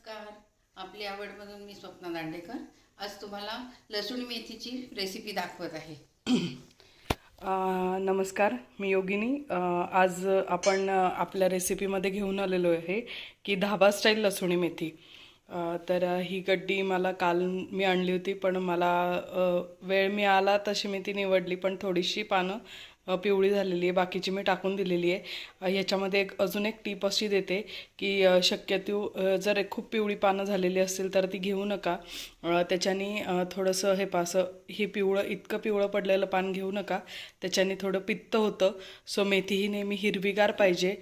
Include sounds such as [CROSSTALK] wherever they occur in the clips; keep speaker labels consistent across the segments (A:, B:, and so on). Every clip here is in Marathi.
A: नमस्कार. आपली आवडमधून मी स्वप्ना दांडेकर. आज तुम्हाला लसूण मेथीची रेसिपी दाखवत आहे. [CLEARS THROAT]
B: नमस्कार मी योगिनी. आज आपण आपल्या रेसिपीमध्ये घेऊन आलेलो आहे की धाबा स्टाईल लसुणी मेथी. तर ही गड्डी मला काल मी आणली होती पण मला वेळ मिळाला तशी मी ती निवडली पण थोडीशी पानं पिवळी झालेली आहे बाकीची मी टाकून दिलेली आहे. ह्याच्यामध्ये एक अजून एक टीप अशी देते की शक्यतो जर एक खूप पिवळी पानं झालेली असतील तर ती घेऊ नका. त्याच्याने थोडंसं हे पासं हे पिवळं इतकं पिवळं पडलेलं पान घेऊ नका. त्याच्याने थोडं पित्त होतं सो मेथी ही नेहमी हिरवीगार पाहिजे.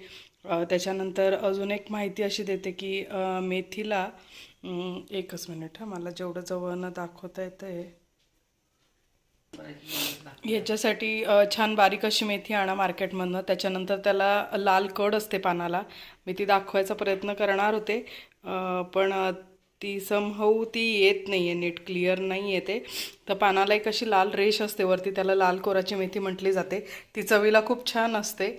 B: त्याच्यानंतर अजून एक माहिती अशी देते की मेथीला एकच मिनिट हां मला जेवढं जवळनं दाखवता येतं आहे ह्याच्यासाठी छान बारीक अशी मेथी आणा मार्केटमधनं. त्याच्यानंतर त्याला लाल कड असते पानाला. मी ती दाखवायचा प्रयत्न करणार होते पण ती समहऊ ती येत नाही आहे नीट क्लिअर नाही येते तर पानाला एक अशी लाल रेष असते वरती त्याला लाल कोराची मेथी म्हटली जाते. ती चवीला खूप छान असते.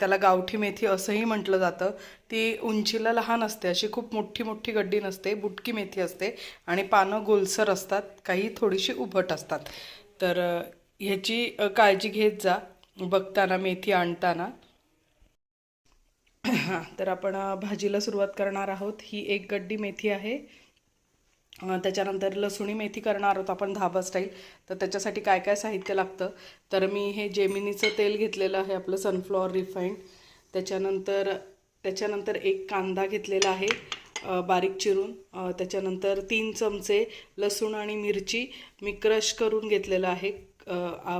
B: त्याला गावठी मेथी असंही म्हटलं जातं. ती उंचीला लहान असते अशी खूप मोठी मोठी गड्डी नसते बुटकी मेथी असते. आणि पानं गोलसर असतात काही थोडीशी उभट असतात. तर ह्याची काळजी घेत जा. बघताना मेथी आणताना. हां [COUGHS] तर आपण भाजीला सुरुवात करणार आहोत. ही एक गड्डी मेथी आहे. त्याच्यानंतर लसुणी मेथी करणार आहोत आपण धाबा स्टाईल तर त्याच्यासाठी काय काय साहित्य लागतं? तर मी हे जेमिनीचं तेल घेतलेलं आहे आपलं सनफ्लॉवर रिफाईंड त्याच्यानंतर त्याच्यानंतर एक कांदा घेतलेला आहे. बारीक चिरून त्याच्यानंतर तीन चमचे लसूण आणि मिरची मी क्रश करून घेतलेलं आहे.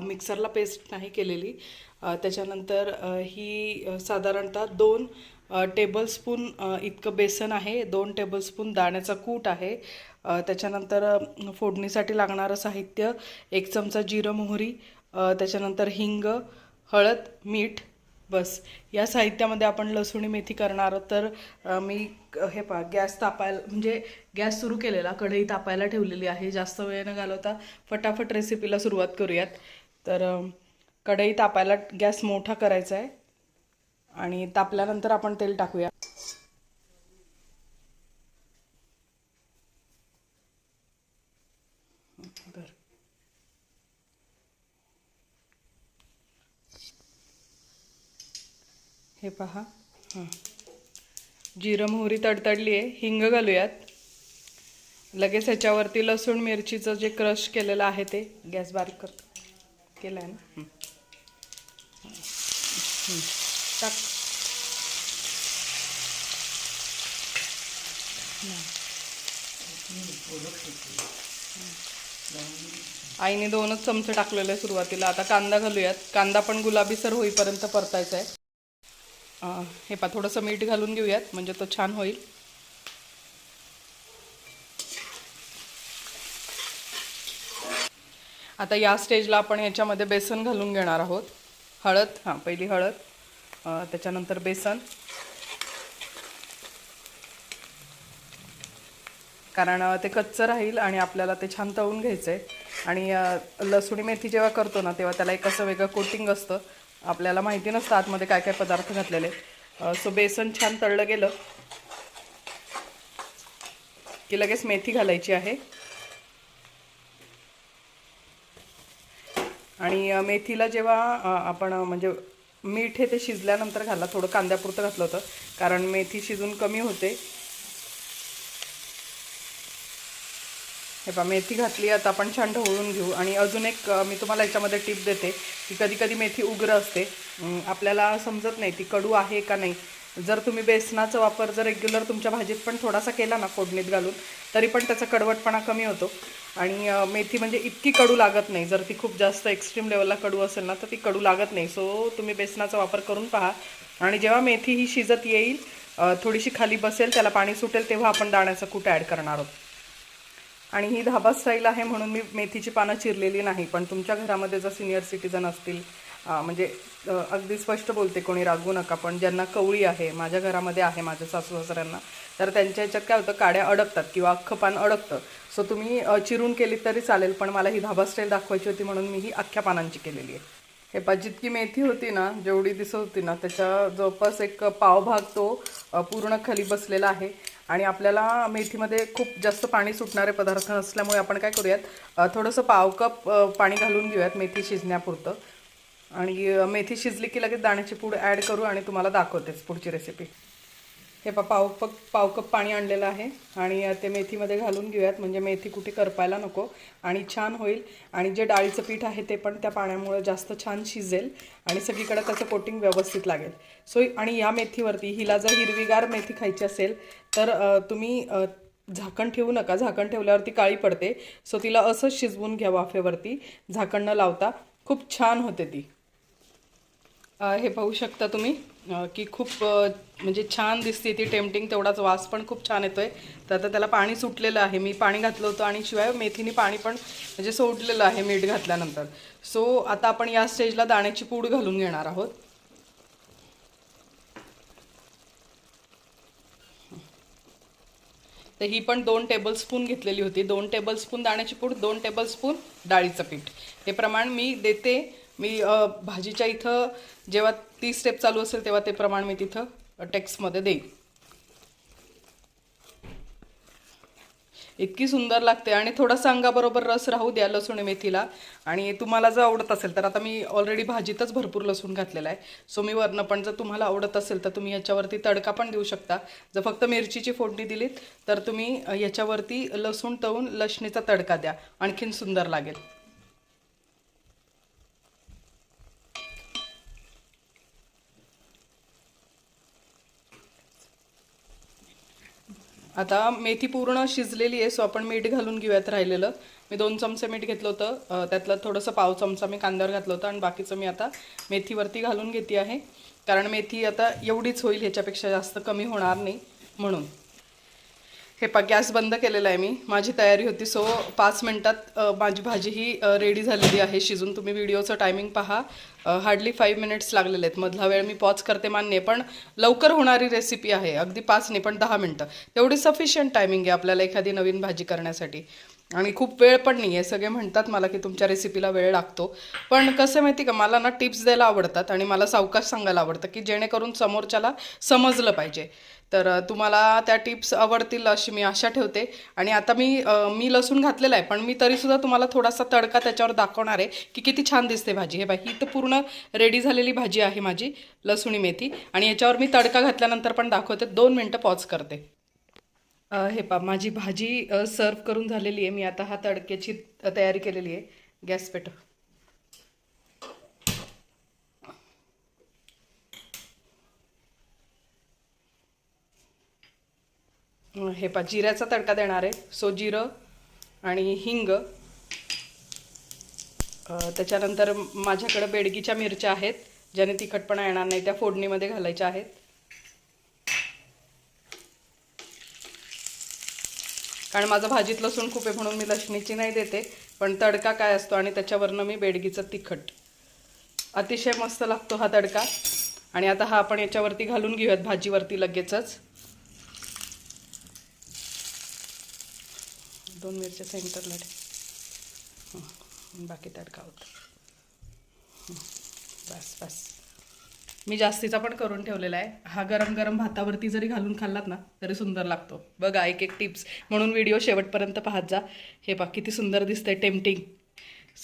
B: मिक्सरला पेस्ट नाही केलेली. त्याच्यानंतर ही साधारणतः दोन टेबलस्पून इतकं बेसन आहे. दोन टेबलस्पून दाण्याचा कूट आहे. त्याच्यानंतर फोडणीसाठी लागणारं साहित्य एक चमचा जिरं मोहरी त्याच्यानंतर हिंग हळद मीठ बस या साहित्यामध्ये आपण लसूणी मेथी करणार आहोत. तर मी हे पा गॅस तापायला म्हणजे गॅस सुरू केलेला कढई तापायला ठेवलेली आहे. जास्त वेळ न घालवता फटाफट रेसिपीला सुरुवात करूयात. तर कढई तापायला गॅस मोठा करायचा आहे. आणि तापल्यानंतर आपण तेल टाकूया. हे पहा. हां. जिरं मोहरी तडतडली आहे हिंग घालूयात. लगेच ह्याच्यावरती लसूण मिरचीचं जे क्रश केलेलं आहे ते गॅस बारीक कर केलं आहे ना टाक. आईने दोनच चमचे टाकलेले सुरुवातीला. आता कांदा घालूयात. कांदा पण गुलाबीसर होईपर्यंत परतायचा आहे हे पा थोडंसं मीठ घालून घेऊयात म्हणजे तो छान होईल. आता या स्टेजला आपण याच्यामध्ये बेसन घालून घेणार आहोत. हळद हां पहिली हळद त्याच्यानंतर बेसन. कारण ते कच्चं राहील आणि आपल्याला ते छान तळून घ्यायचं आहे आणि लसूणी मेथी जेव्हा करतो ना तेव्हा त्याला एक असं वेगळं कोटिंग असतं. आपल्याला माहिती नसतं आतमध्ये काय काय पदार्थ घातलेले. सो बेसन छान तळलं गेलं. की लगेच मेथी घालायची आहे. आणि मेथीला जेव्हा आपण म्हणजे मीठ हे ते शिजल्यानंतर घाला थोडं कांद्यापुरतं घातलं होतं. कारण मेथी शिजून कमी होते. हे पहा मेथी घातली आता आपण छान ढवळून घेऊ. आणि अजून एक मी तुम्हाला याच्यामध्ये टिप देते की कधी कधी मेथी उग्र असते. आपल्याला समजत नाही ती कडू आहे का नाही. जर तुम्ही बेसनाचा वापर जर रेग्युलर तुमच्या भाजीत पण थोडासा केला ना फोडणीत घालून तरी पण त्याचा कडवटपणा कमी होतो. आणि मेथी म्हणजे इतकी कडू लागत नाही. जर ती खूप जास्त एक्स्ट्रीम लेवलला कडू असेल ना तर ती कडू लागत नाही. सो तुम्ही बेसनाचा वापर करून पहा. आणि जेव्हा मेथी ही शिजत येईल थोडीशी खाली बसेल त्याला पाणी सुटेल तेव्हा आपण दाण्याचं कूट ॲड करणार आहोत. आणि ही धाबा स्टाईल आहे म्हणून मी मेथीची पानं चिरलेली नाही पण तुमच्या घरामध्ये जर सिनियर सिटीजन असतील म्हणजे अगदी स्पष्ट बोलते कोणी रागवू नका पण ज्यांना कवळी आहे माझ्या घरामध्ये आहे माझ्या सासू सासऱ्यांना तर त्यांच्या ह्याच्यात काय होतं काड्या अडकतात किंवा अख्खं पान अडकतं. सो तुम्ही चिरून केली तरी चालेल पण मला ही धाबा स्टाईल दाखवायची होती म्हणून मी ही अख्ख्या पानांची केलेली आहे. हे पा जितकी मेथी होती ना जेवढी दिसत होती ना त्याच्या जवळपास एक पावभाग तो पूर्ण खाली बसलेला आहे. आणि आपल्याला मेथीमध्ये खूप जास्त पाणी सुटणारे पदार्थ नसल्यामुळे आपण काय करूयात थोडंसं पाव कप पाणी घालून घेऊयात मेथी शिजण्यापुरतं. आणि मेथी शिजली की लगेच दाण्याची पूड ॲड करू आणि तुम्हाला दाखवतेच पुढची रेसिपी हे पा पाव पक पाव कप पाणी आणलेलं आहे. आणि ते मेथीमध्ये घालून घेऊयात. म्हणजे मेथी कुठे करपायला नको. आणि छान होईल. आणि जे डाळीचं पीठ आहे ते पण त्या पाण्यामुळे जास्त छान शिजेल. आणि सगळीकडे त्याचं कोटिंग व्यवस्थित लागेल. सो आणि या मेथीवरती हिला जर हिरवीगार मेथी खायची असेल तर तुम्ही झाकण ठेवू नका. झाकण ठेवल्यावरती काळी पडते. सो तिला असंच शिजवून घ्या वाफेवरती. झाकण न लावता. खूप छान होते ती. हे पाहू शकता तुम्ही की खूप म्हणजे छान दिसते ती टेम्पटिंग तेवढाच वास पण खूप छान येतोय. तर आता त्याला पाणी सुटलेलं आहे. मी पाणी घातलं होतं आणि शिवाय मेथीने पाणी पण म्हणजे सोडलेलं आहे मीठ घातल्यानंतर. सो आता आपण या स्टेजला दाण्याची पूड घालून घेणार आहोत. तर ही पण दोन टेबलस्पून घेतलेली होती. दोन टेबलस्पून दाण्याची पूड दोन टेबलस्पून डाळीचं पीठ. हे प्रमाण मी देते. मी भाजीच्या इथं जेव्हा ती स्टेप चालू असेल तेव्हा ते प्रमाण मी तिथं टेक्स्टमध्ये देईन. इतकी सुंदर लागते आणि थोडासा अंगाबरोबर रस राहू द्या लसूण मेथीला. आणि तुम्हाला जर आवडत असेल तर आता मी ऑलरेडी भाजीतच भरपूर लसूण घातलेला आहे. सो मी वरनं पण जर तुम्हाला आवडत असेल तर तुम्ही याच्यावरती तडका पण देऊ शकता. जर फक्त मिरचीची फोडणी दिलीत तर तुम्ही याच्यावरती लसूण तळून लसणीचा तडका द्या. आणखीन सुंदर लागेल. आता मेथी पूर्ण शिजलेली आहे सो आपण मीठ घालून घेऊयात राहिलेलं. मी दोन चमचे मीठ घेतलं होतं. त्यातलं थोडंसं पाव चमचा मी कांद्यावर घातलं होतं आणि बाकीचं मी आता मेथीवरती घालून घेते आहे. कारण मेथी आता एवढीच होईल ह्याच्यापेक्षा जास्त कमी होणार नाही म्हणून. हे पा गॅस बंद केलेला आहे मी. माझी तयारी होती सो पाच मिनटात माझी भाजी ही रेडी झालेली आहे. शिजून तुम्ही व्हिडिओचं टायमिंग पहा. हार्डली फाईव्ह मिनिट्स लागलेले आहेत. मधला वेळ मी पॉज करते मान्य पण लवकर होणारी रेसिपी आहे. अगदी पाच नाही पण दहा मिनटं. तेवढी सफिशियंट टायमिंग आहे आपल्याला एखादी नवीन भाजी करण्यासाठी. आणि खूप वेळ पण नाही आहे. सगळे म्हणतात मला की तुमच्या रेसिपीला वेळ लागतो. पण कसं माहिती का? मला ना टिप्स द्यायला आवडतात आणि मला सावकाश सांगायला आवडतं की जेणेकरून समोरच्याला समजलं पाहिजे. तर तुम्हाला त्या टिप्स आवडतील अशी मी आशा ठेवते. आणि आता मी मी लसूण घातलेला आहे पण मी तरीसुद्धा तुम्हाला थोडासा तडका त्याच्यावर दाखवणार आहे की किती छान दिसते भाजी. हे बाई ही तर पूर्ण रेडी झालेली भाजी आहे माझी लसूणी मेथी. आणि याच्यावर मी तडका घातल्यानंतर पण दाखवते दोन मिनटं पॉज करते. हे पा माझी भाजी सर्व करून झालेली आहे. मी आता हा तडक्याची तयारी केलेली आहे. गॅस पेटव. हे पा जिऱ्याचा तडका देणार आहे. सो जिरं आणि हिंग. त्याच्यानंतर माझ्याकडं बेडगीच्या मिरच्या आहेत ज्याने तिखटपणा येणार नाही त्या फोडणीमध्ये घालायच्या आहेत. कारण माझं भाजीत लसूण खूप आहे म्हणून मी लसणीची नाही देते पण तडका काय असतो आणि त्याच्यावरनं मी बेडगीचं तिखट. अतिशय मस्त लागतो हा तडका. आणि आता हा आपण याच्यावरती घालून घेऊयात भाजीवरती लगेचच. दोन मिरच्या सेंटरला ठेव. बाकी तडका होता? बस बस. मी जास्तीचा पण करून ठेवलेला आहे. हा गरम गरम भातावरती जरी घालून खाल्लात ना तरी सुंदर लागतो. बघा एक एक टिप्स म्हणून व्हिडिओ शेवटपर्यंत पाहत जा. हे बा किती सुंदर दिसतंय टेम्पटिंग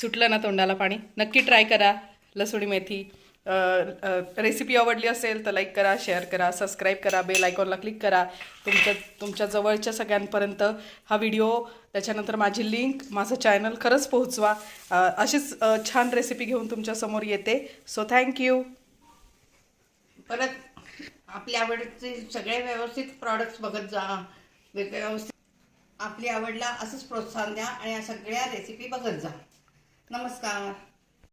B: सुटलं ना तोंडाला पाणी? नक्की ट्राय करा. लसुणी मेथी. रेसिपी आवडली असेल तर लाईक करा शेअर करा सबस्क्राईब करा बेल आयकॉनला क्लिक करा. तुमच्या तुमच्या जवळच्या सगळ्यांपर्यंत हा व्हिडिओ त्याच्यानंतर माझी लिंक माझं चॅनल खरंच पोहोचवा. अशीच छान रेसिपी घेऊन तुमच्यासमोर येते. सो थँक्यू
A: परत आपल्या आवडीचे सगळे व्यवस्थित प्रॉडक्ट्स बघत जा. व्यवस्थित आपली आवडला असंच प्रोत्साहन द्या आणि या सगळ्या रेसिपी बघत जा. नमस्कार.